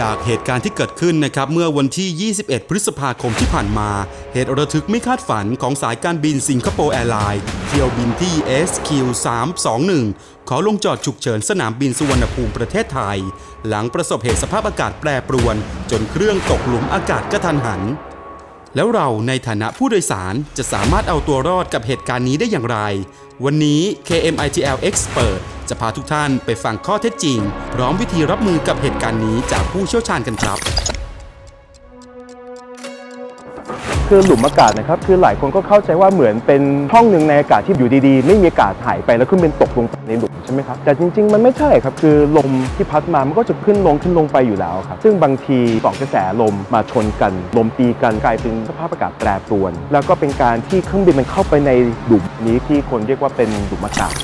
จากเหตุการณ์ที่เกิดขึ้นนะครับเมื่อวันที่ 21 พฤษภาคมที่ผ่านมา เหตุระทึกไม่คาดฝันของสายการบินสิงคโปร์แอร์ไลน์เที่ยวบินที่ SQ321 ขอลงจอดฉุกเฉินสนามบินสุวรรณภูมิประเทศไทย หลังประสบเหตุสภาพอากาศแปรปรวน จนเครื่องตกหลุมอากาศกระทันหัน แล้วเราในฐานะผู้โดยสารจะสามารถเอาตัวรอดกับเหตุการณ์นี้ได้อย่างไร วันนี้ KMITL Expert จะพาทุกท่านไปฟังข้อเท็จจริง พร้อมวิธีรับมือกับเหตุการณ์นี้จากผู้เชี่ยวชาญกันครับ คือหลุมอากาศนะครับคือหลายคนก็เข้าใจว่าเหมือนเป็นช่องหนึ่งในอากาศที่อยู่ดีๆ ไม่มีอากาศหายไปแล้วขึ้นเป็นตกลงไปในหลุมใช่ไหมครับแต่จริงๆ มันไม่ใช่ครับคือลมที่พัดมามันก็จะขึ้นลงขึ้นลงไปอยู่แล้วครับซึ่งบางทีสองกระแสลมมาชนกัน ลมตีกันกลายเป็นสภาพอากาศแปรปรวน แล้วก็เป็นการที่เครื่องบินมันเข้าไปในหลุมนี้ที่คนเรียกว่าเป็นหลุมอากาศ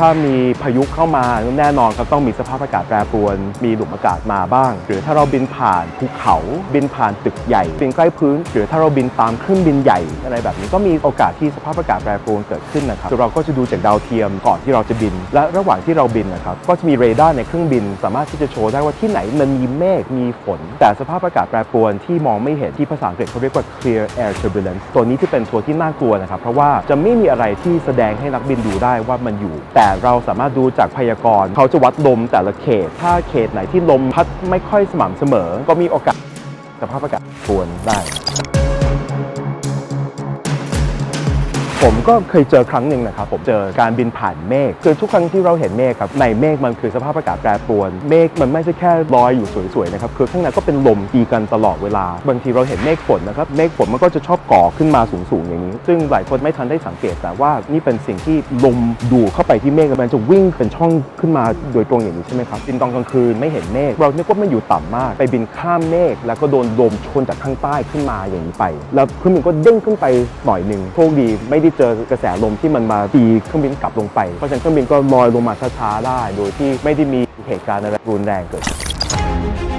ถ้ามีพายุเข้ามาแน่นอนครับต้องมีสภาพอากาศแปรปรวน มีหลุมอากาศมาบ้าง หรือถ้าเราบินผ่านภูเขา บินผ่านตึกใหญ่ บินใกล้พื้น หรือถ้าเราบินตามเครื่องบินใหญ่อะไรแบบนี้ก็มีโอกาสที่สภาพอากาศแปรปรวนเกิดขึ้นนะครับเราก็จะดูจากดาวเทียมก่อนที่เราจะบิน และระหว่างที่เราบินนะครับก็จะมีเรดาร์ในเครื่องบิน สามารถที่จะโชว์ได้ว่าที่ไหนมันมีเมฆมีฝน แต่สภาพอากาศแปรปรวนที่มองไม่เห็นที่ภาษาอังกฤษเขาเรียกว่า clear air turbulence ตัวนี้ที่เป็นตัวที่น่ากลัวนะครับเพราะว่าจะไม่มีอะไรที่แสดงให้นักบินดูได้ว่ามันอยู่แต่เราสามารถดูจากพยากรณ์เขาจะวัดลมแต่ละเขต ถ้าเขตไหนที่ลมพัดไม่ค่อยสม่ำเสมอ ก็มีโอกาสสภาพอากาศปวนได้ ผมก็เคยเจอครั้งหนึ่งนะครับผมเจอการบินผ่านเมฆคือทุกครั้งที่เราเห็นเมฆครับในเมฆมันคือสภาพอากาศแปรปรวน เมฆมันไม่ใช่แค่ลอยอยู่สวยๆนะครับคือข้างในก็เป็นลมตีกันตลอดเวลา บางทีเราเห็นเมฆฝนนะครับเมฆฝนมันก็จะชอบก่อขึ้นมาสูงๆอย่างนี้ ซึ่งหลายคนไม่ทันได้สังเกตแต่ว่านี่เป็นสิ่งที่ลมดูดเข้าไปที่เมฆมันจะวิ่งเป็นช่องขึ้นมาโดยตรงอย่างนี้ใช่ไหมครับบินตอนกลางคืนไม่เห็นเมฆเราคิดว่ามันอยู่ต่ำมาก ไปบินข้ามเมฆแล้วก็โดนลมชนจากข้างใต้ขึ้นมาอย่างนี้ไป แล้วเครื่องบินก็เด้งขึ้นไปหน่อยหนึ่งโชคดีไม่ได้เจอกระแสลมที่มันมาตีเครื่องบินกลับลงไป เพราะฉะนั้นเครื่องบินก็ลอยลงมาช้าๆได้ โดยที่ไม่ได้มีเหตุการณ์อะไรรุนแรงเกิดขึ้น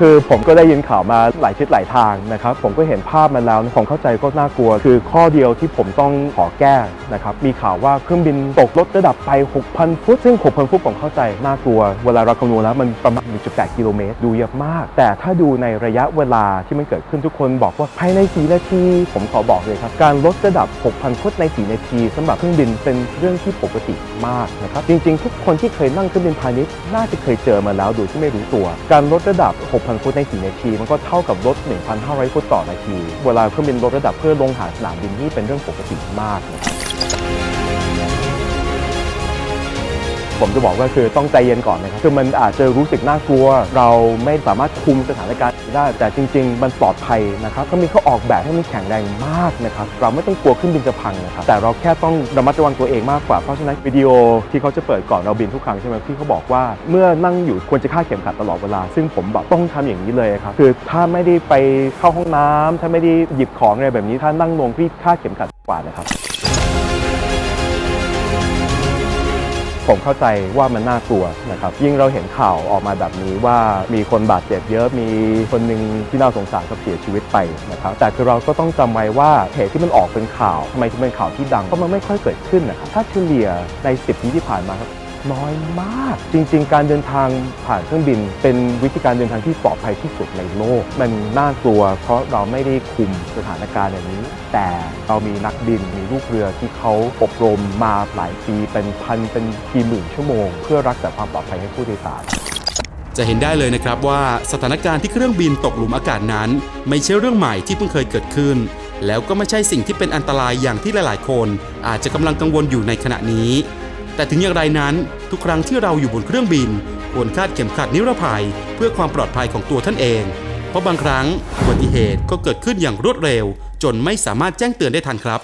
คือผมก็ได้ยินข่าวมาหลายทิศหลายทางนะครับ ผมก็เห็นภาพมาแล้วผมเข้าใจก็น่ากลัว คือข้อเดียวที่ผมต้องขอแก้นะครับ มีข่าวว่าเครื่องบินตกลดระดับไป 6,000 ฟุต ซึ่ง 6,000 ฟุตผมเข้าใจน่ากลัว เวลาเราคำนวณแล้วมันประมาณ 1.8 กิโลเมตร ดูเยอะมาก แต่ถ้าดูในระยะเวลาที่มันเกิดขึ้นทุกคนบอกว่าภายใน4นาที ผมขอบอกเลยครับ การลดระดับ 6,000 ฟุตใน 4 นาทีสำหรับเครื่องบินเป็นเรื่องที่ปกติมากนะครับ จริง ๆ ทุกคนที่เคยนั่งเครื่องบินพาณิชย์น่าจะเคยเจอมาแล้วโดยที่ไม่รู้ตัว การลดระดับ1,000 ฟุตใน 4 นาที มันก็เท่ากับลด1,500 ฟุตต่อนาที เวลาเครื่องบินลดระดับเพื่อลงหาสนามบินนี่เป็นเรื่องปกติมากนะครับ ผมจะบอกว่าคือต้องใจเย็นก่อนนะครับคือมันอาจจะรู้สึกน่ากลัว เราไม่สามารถคุมสถานการณ์ได้ แต่จริง ๆ มันปลอดภัยนะครับก็มีเขาออกแบบให้มันแข็งแรงมากนะครับเราไม่ต้องกลัวเครื่องบินจะพังนะครับแต่เราแค่ต้องระมัดระวังตัวเองมากกว่าเพราะฉะนั้นวิดีโอที่เขาจะเปิดก่อนเราบินทุกครั้งใช่ไหมที่เขาบอกว่า เมื่อนั่งอยู่ควรจะคาดเข็มขัดตลอดเวลา ซึ่งผมแบบต้องทำอย่างนี้เลยครับคือถ้าไม่ได้ไปเข้าห้องน้ำถ้าไม่ได้หยิบของอะไรแบบนี้ถ้านั่งลงพี่คาดเข็มขัดกว่านะครับ ผมเข้าใจว่ามันน่ากลัวนะครับยิ่งเราเห็นข่าวออกมาแบบนี้ว่ามีคนบาดเจ็บเยอะมีคนหนึ่งที่น่าสงสารก็เสียชีวิตไปนะครับแต่คือเราก็ต้องจำไว้ว่าเหตุที่มันออกเป็นข่าวทำไมถึงเป็นข่าวที่ดังเพราะมันไม่ค่อยเกิดขึ้นนะครับถ้าเฉลี่ยใน 10ปีที่ผ่านมาครับ น้อยมาก จริง ๆ การเดินทางผ่านเครื่องบิน เป็นวิธีการเดินทางที่ปลอดภัยที่สุดในโลก มันน่ากลัว เพราะเราไม่ได้คุมสถานการณ์อย่างนี้ แต่เรามีนักบินมีลูกเรือที่เขาอบรมมาหลายปีเป็นพันเป็นกี่หมื่นชั่วโมง เพื่อรักษาความปลอดภัยให้ผู้โดยสารจะเห็นได้เลยนะครับว่าสถานการณ์ที่เครื่องบินตกหลุมอากาศนั้น ไม่ใช่เรื่องใหม่ที่เพิ่งเคยเกิดขึ้น แล้วก็ไม่ใช่สิ่งที่เป็นอันตรายอย่างที่หลาย ๆ คน อาจจะกำลังกังวลอยู่ในขณะนี้ แต่ถึงอย่างไรนั้นทุกครั้งที่เราอยู่บนเครื่องบิน ควรคาดเข็มขัดนิรภัย เพื่อความปลอดภัยของตัวท่านเอง เพราะบางครั้งอุบัติเหตุก็เกิดขึ้นอย่างรวดเร็ว จนไม่สามารถแจ้งเตือนได้ทันครับ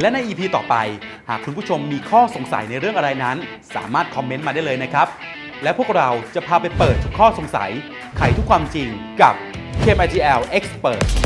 และใน EP ต่อไป หากคุณผู้ชมมีข้อสงสัยในเรื่องอะไรนั้น สามารถคอมเมนต์มาได้เลยนะครับ และพวกเราจะพาไปเปิดทุกข้อสงสัย ไขทุกความจริงกับ KMITL Expert